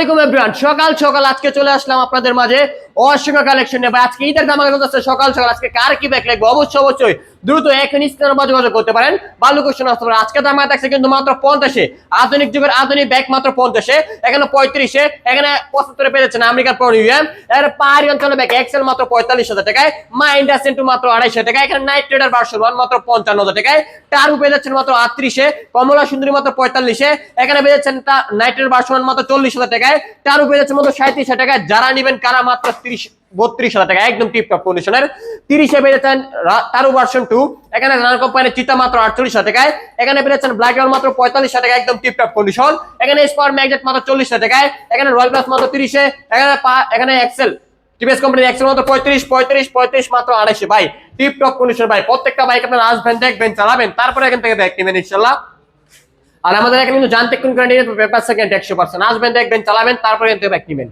আলাইকুম এভরিওয়ান সকাল সকাল আজকে চলে আসলাম আপনাদের মাঝে। অসংখ্য কালেকশন ভাই, আজকে ঈদের দামাকা চলতেছে সকাল সকাল আজকে কার কি ব্যাগ লাগবে? অবশ্যই অবশ্যই দ্রুত এখন মাঝে যোগাযোগ করতে পারেন। বালু কোশ্চেন আসতে পারেন আজকে দামা থাকছে কিন্তু মাত্র পঞ্চাশে। আধুনিক যুগের আধুনিক ব্যাগ মাত্র পঞ্চাশে এখানে পঁয়ত্রিশে এখানে পঁচাত্তরে পেয়েছেন আমেরিকার প্রনিয়াম এর পাহাড়ি অঞ্চলে ব্যাগ এক্সেল মাত্র পঁয়তাল্লিশ হাজার টাকায় মা ইন্ডাসেন্টু মাত্র আড়াইশো টাকায় এখানে নাইট ট্রেডার ভার্সন ওয়ান মাত্র পঞ্চান্ন হাজার টাকায় টারু পেয়ে যাচ্ছেন মাত্র আটত্রিশে কমলা সুন্দরী মাত্র পঁয়তাল্লিশে এখানে পেয়ে যাচ্ছেন নাইট ট্রেডার ভার্সন ওয়ান মাত্র চল্লিশ হাজার টাকায় টারু পেয়ে যাচ্ছেন মাত্র সাঁত্রিশ হাজার টাকায়। যারা নিবেন কারা মাত্র তিরিশ বত্রিশ হাজার টাকা, একদম টিপটপ কন্ডিশনের টারু ভার্সন এখানে রান কোম্পানির চিতা মাত্র আটচল্লিশ হাজার টাকায়। এখানে পেয়েছেন ব্ল্যাক রোল মাত্র পঁয়তাল্লিশ হাজার টাকা একদম টিপটপ কন্ডিশন এখানে স্পার ম্যাগনেট মাত্র চল্লিশ হাজার টাকায়। এখানে রয়্যাল প্লাস মাত্র এখানে এখানে এক্সেল কোম্পানির এক্সেল মাত্র পঁয়ত্রিশ পঁয়ত্রিশ পঁয়ত্রিশ মাত্র আড়াইশে। ভাই টিপ টপ কন্ডিশন ভাই, প্রত্যেকটা বাইক আপনারা আসবেন, দেখবেন, চালাবেন, তারপরে এখান থেকে আর আমাদের এখানে কিন্তু জানতে কোন ক্যান্ডিডেট পেপার সেকেন্ড একশো পার্সেন্ট আসবেন, দেখবেন, চালাবেন, তারপরে কিন্তু ব্যাগ নেবেন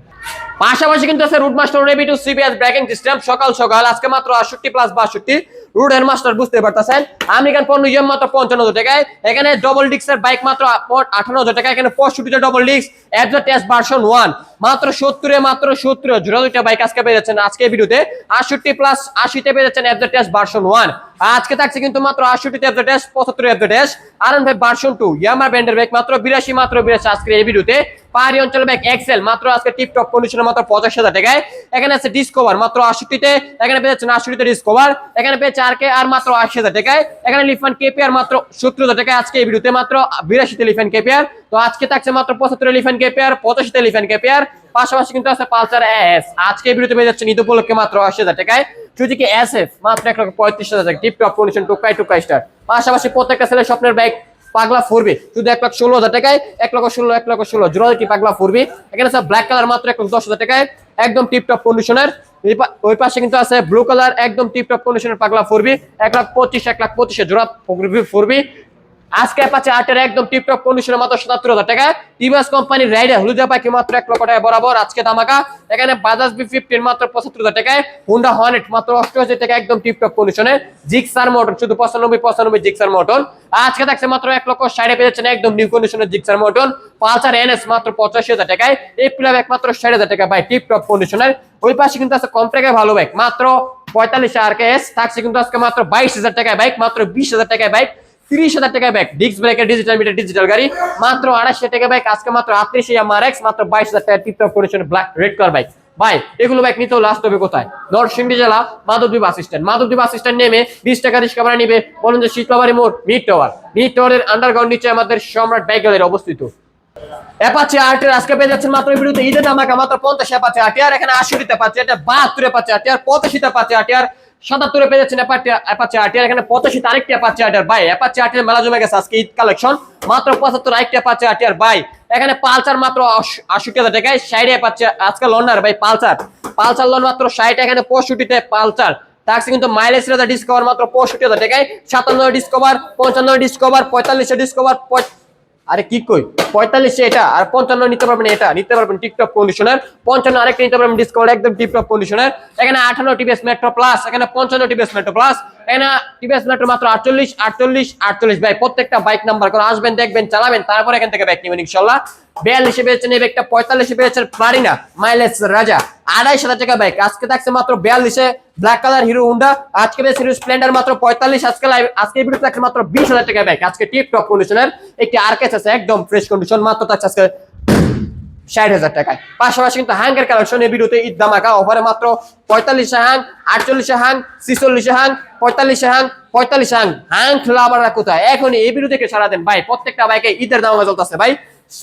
পাশাপাশি কিন্তু আছে রুট মাস্টার রেবি টু সিবিএস ব্রেকিং সিস্টেম সকাল সকাল, আজকে মাত্র আটষট্টি প্লাস বাষট্টি। রুট এর মাস্টার বুঝতে পারতেছেন আমেরিকান পণ্য ইএম মাত্র পঞ্চান্ন হাজার টাকায়। এখানে ডবল ডিস্কের বাইক মাত্র আঠান্ন হাজার টাকা এখানে পঁয়ষট্টিতে ডবল ডিস্ক অ্যাডজার টেস্ট ভার্সন ওয়ান মাত্র সত্তরে, মাত্র সত্তর। জোড়া দুইটা বাইক আজকে পেয়ে যাচ্ছেন আজকে ভিডিওতে। আটষট্টি প্লাস আশিতে পেয়ে যাচ্ছেন অ্যাডজার টেস্ট ভার্সন ওয়ান আজকে থাকছে কিন্তু মাত্র আটষট্টিতে অ্যাডজার টেস্ট পঁচাত্তর অ্যাডজার টেস্ট আর ভাই ভার্সন টু ইয়ামা ব্যান্ডের বাইক মাত্র বিরাশি মাত্র বিরাশি আজকে এই ভিডিওতে। পাহাড়ি অঞ্চলের ব্যাগ এক্সেল মাত্র আজকে টিপ টপ কন্ডিশনের মাত্র পঁচাশি হাজার টাকায়। এখানে আছে ডিসকভার মাত্র আটষট্টিতে। এখানে পেয়ে যাচ্ছেন আটষট্টিতে ডিসকভার এখানে পেয়েছে আর কে আর মাত্র আশি হাজার টাকায়। এখানে লিফান কেপিআর মাত্র সত্তর হাজার টাকায় আজকে এই ভিডিওতে, মাত্র বিরাশিতে লিফান কেপিআর তো আজকে থাকছে মাত্র পঁচাত্তর লিফান কেপিআর পঁচাশিতে লিফান কেপিআর পাশাপাশি কিন্তু আছে পালসার এস। আজকে ভিডিওতে পেয়ে যাচ্ছেন ঈদ উপলক্ষে মাত্র আশি হাজার টাকায়। সুজুকি এস এফ মাত্র এক লক্ষ পঁয়ত্রিশ হাজার tip top condition Tukai Tukai star পাশাপাশি প্রত্যেকটা ছেলে স্বপ্নের বাইক পাগলা ফুরবি। শুধু এক লাখ ষোলো হাজার টাকায়, এক লক্ষ ষোলো, এক লক্ষ ষোলো। জোড়া দুটি পাগলা ফুরবি? এখানে আছে ব্ল্যাক কালার মাত্র এক লক্ষ দশ হাজার টাকায়। একদম টিপ টপ কন্ডিশনের ওই পাশে কিন্তু আছে ব্লু কালার একদম টিপ টপ কন্ডিশনের পাগলা ফুরবি। এক লাখ পঁচিশ, এক লাখ পঁচিশে জোড়া ফুরবি। আজকে পাচ্ছে আটের একদম টিপটপ কন্ডিশনের মাত্র হাজার টাকা। কোম্পানির রাইডার মাত্র এক লক্ষ টাকা বরাবর আজকে ধামাকা। এখানে বাজাজ বি মাত্র পঁচাত্তর হাজার টাকায় হুন্ডা হর্নেট মাত্র টাকা একদম টিপটপ কন্ডিশনে জিক্সার মোটর শুধু পঁচানব্বই পঁচানব্বই জিক্সার মোটর আজকে থাকছে মাত্র এক লক্ষ ষাটে পেয়েছেন একদম নিউ কন্ডিশনের জিক্সার মোটর পালসার এনএস মাত্র পঁচাশি হাজার টাকায়। এই একমাত্র ষাট হাজার টাকা ভাই টিপটপ কন্ডিশনের ওই পাশে কিন্তু আছে কম ভালো বাইক মাত্র পঁয়তাল্লিশ আর কেস থাকছে কিন্তু আজকে মাত্র বাইশ হাজার টাকায় বাইক মাত্র বিশ হাজার টাকায় বাইক তিরিশ হাজার টাকা ব্যাগ ডিস্ক ব্রেকের ডিজিটাল মিটার ডিজিটাল গাড়ি, মাত্র আড়াইশো টাকা ব্যাগ আজকে মাত্র আটত্রিশ এক্স মাত্র বাইশ হাজার টাকা ব্ল্যাক রেড কালার বাইক ভাই, এগুলো বাইক নিতেও লাস্ট হবে কোথায়? নরসিংদী জেলা মাধবদ্বীপ বাস স্ট্যান্ড মাধবদ্বীপ নেমে বিশ টাকা রিক্সা ভাড়া নিবে, বলুন যে শীতলাবাড়ি মোড় মিড টাওয়ার মিড টাওয়ারের আন্ডারগ্রাউন্ড নিচে আমাদের সম্রাট গ্যালারি অবস্থিত। অ্যাপাচে আর্টের আজকে পেয়ে যাচ্ছেন মাত্র ভিডিওতে ঈদের মাত্র পঞ্চাশ অ্যাপাচে আটে আর এখানে আশিতে পাচ্ছে এটা বাহাত্তরে পাচ্ছে আটে আর পঁচাশিতে পাচ্ছে আটে আর সাতাত্তরে পেয়ে যাচ্ছেন এখানে পঁচাশিতে আরেকটি অ্যাপাচে আটের বাই। অ্যাপাচে আটের মেলা জমে গেছে আজকে ঈদ কালেকশন মাত্র পঁচাত্তর আরেকটি অ্যাপাচে আটে বাই। এখানে পালসার মাত্র আশি হাজার টাকায় সাইডে অ্যাপাচে আজকে লন্ডার ভাই পালসার। পালসার লোন মাত্র ষাট, এখানে পঁয়ষট্টিতে পালসার। থাকছে কিন্তু মাইলেজ রেজা ডিসকভার মাত্র পঁয়ষট্টি হাজার টাকায়। সাতান্ন ডিসকভার পঞ্চান্ন ডিসকভার পঁয়তাল্লিশে ডিসকভার আরে কি কই? পঁয়তাল্লিশে এটা, আর পঞ্চান্ন নিতে পারবেন এটা, নিতে পারবেন টিকটপ কন্ডিশনার পঞ্চান্ন আরেকটা নিতে পারবেন ডিসকাউন্ট একদম টিপটপ কন্ডিশনার এখানে আঠান্ন টিভিএস মেট্রো প্লাস এখানে পঞ্চান্ন টিভিএস মেট্রো প্লাস এখানে টিভিএস মেট্রো মাত্র আটচল্লিশ আটচল্লিশ আটচল্লিশ। ভাই, প্রত্যেকটা বাইক নাম্বার করে আসবেন, দেখবেন, চালাবেন, তারপর এখান থেকে বাইক নেবেন, ইনশাল্লাহ। বিয়াল্লিশে পেয়েছেন এই বাইকটা পঁয়তাল্লিশে পেয়েছেন প্লারিনা মাইলেজ রাজা আড়াইশ হাজার টাকা বাইক আজকে থাকছে মাত্র বিয়াল্লিশে। ব্ল্যাক কালার হিরো হুন্ডা আজকে পেয়েছে হিরো স্প্লেন্ডার মাত্র পঁয়তাল্লিশ, আজকে আজকে ভিডিও থাকছে মাত্র বিশ হাজার টাকা বাইক আজকে টিপ টপ কন্ডিশনের একটি আরকেস আছে, একদম ফ্রেশ কন্ডিশন মাত্র থাকছে আজকে ষাট হাজার টাকায়। পাশাপাশি কিন্তু হ্যাঙ্গের কালেকশন এই ভিডিওতে ঈদ দামাকা অফারে মাত্র পঁয়তাল্লিশ হ্যাং আটচল্লিশ হ্যাং ছিচল্লিশে হ্যাং পঁয়তাল্লিশ হ্যাং পঁয়তাল্লিশ হ্যাং হ্যাং লাভাররা কোথায়? এখন এই ভিডিও থেকে সারা দেন। ভাই, প্রত্যেকটা বাইকে ঈদের দামাকা চলতেছে ভাই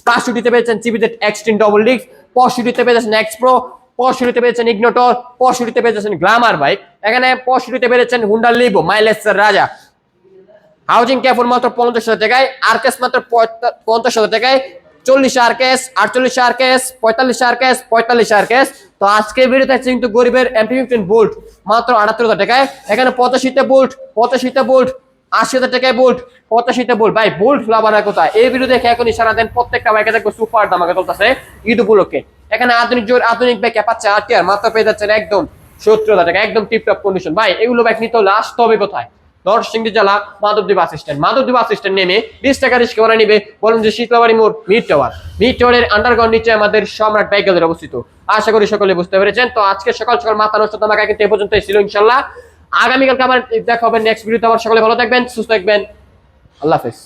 পাঁচশোটিতে পেয়েছেন চিবিজেড এক্সটিন ডবল ডিক্স পঁয়ষট্টিতে পেয়েছেন এক্স প্রো পঁয়ষট্টিতে পেয়েছেন ইগনোটর পঁয়ষট্টিতে পেয়েছেন গ্লামার বাইক এখানে পঁয়ষট্টিতে পেয়েছেন হুন্ডা লিবো মাইলেজ রাজা। হাউজিং ক্যাফোর মাত্র পঞ্চাশ হাজার টাকায় আরকেস মাত্র পঞ্চাশ হাজার টাকায় চল্লিশ আরকেস আটচল্লিশ আরকেস পঁয়তাল্লিশ আরকেস পঁয়তাল্লিশ আরকেস তো আজকে ভিডিওতে আছে কিন্তু গরিবের এমপি ফিফটিন বোল্ট মাত্র আটাত্তর হাজার টাকায়। এখানে পঁচাশিতে বোল্ট পঁচাশিতে বোল্ট আশি হাজার টাকায় বোল্ট পঁচাশিতে বোল্ট ভাই বোল্ট লাভার কোথায়? এই ভিডিও দেখে এখন ইশারা দেন প্রত্যেকটা বাইকে দেখব সুপার দামাকে চলতেছে ঈদ উপলক্ষে। এখানে আধুনিক জোর, আধুনিক বাইক পাচ্ছে আটিয়ার মাত্র পেয়ে যাচ্ছেন একদম সত্তর হাজার টাকা, একদম টিপটপ কন্ডিশন ভাই, এগুলো বাইক নিতে হলে আসতে হবে কোথায়? নরসিংদী জেলা Madhabdi bus stand. Madhabdi bus stand নেমে বিশ টাকা রিস্ক করে নিবে বলুন যে শীতলাবাড়ি মোড়, মিড টাওয়ার। মিড টাওয়ারের আন্ডারগ্রাউন্ড নিচে আমাদের সম্রাট বাইকেলের অবস্থিত। আশা করি সকলে বুঝতে পেরেছেন। তো আজকে সকাল সকাল মাথা নষ্ট তোমাকে কিন্তু এ পর্যন্ত ছিল, ইনশাল্লাহ। আগামীকালকে আবার দেখা হবে নেক্সট ভিডিওতে আবার সকলে ভালো থাকবেন, সুস্থ থাকবেন। আল্লাহ হাফেজ।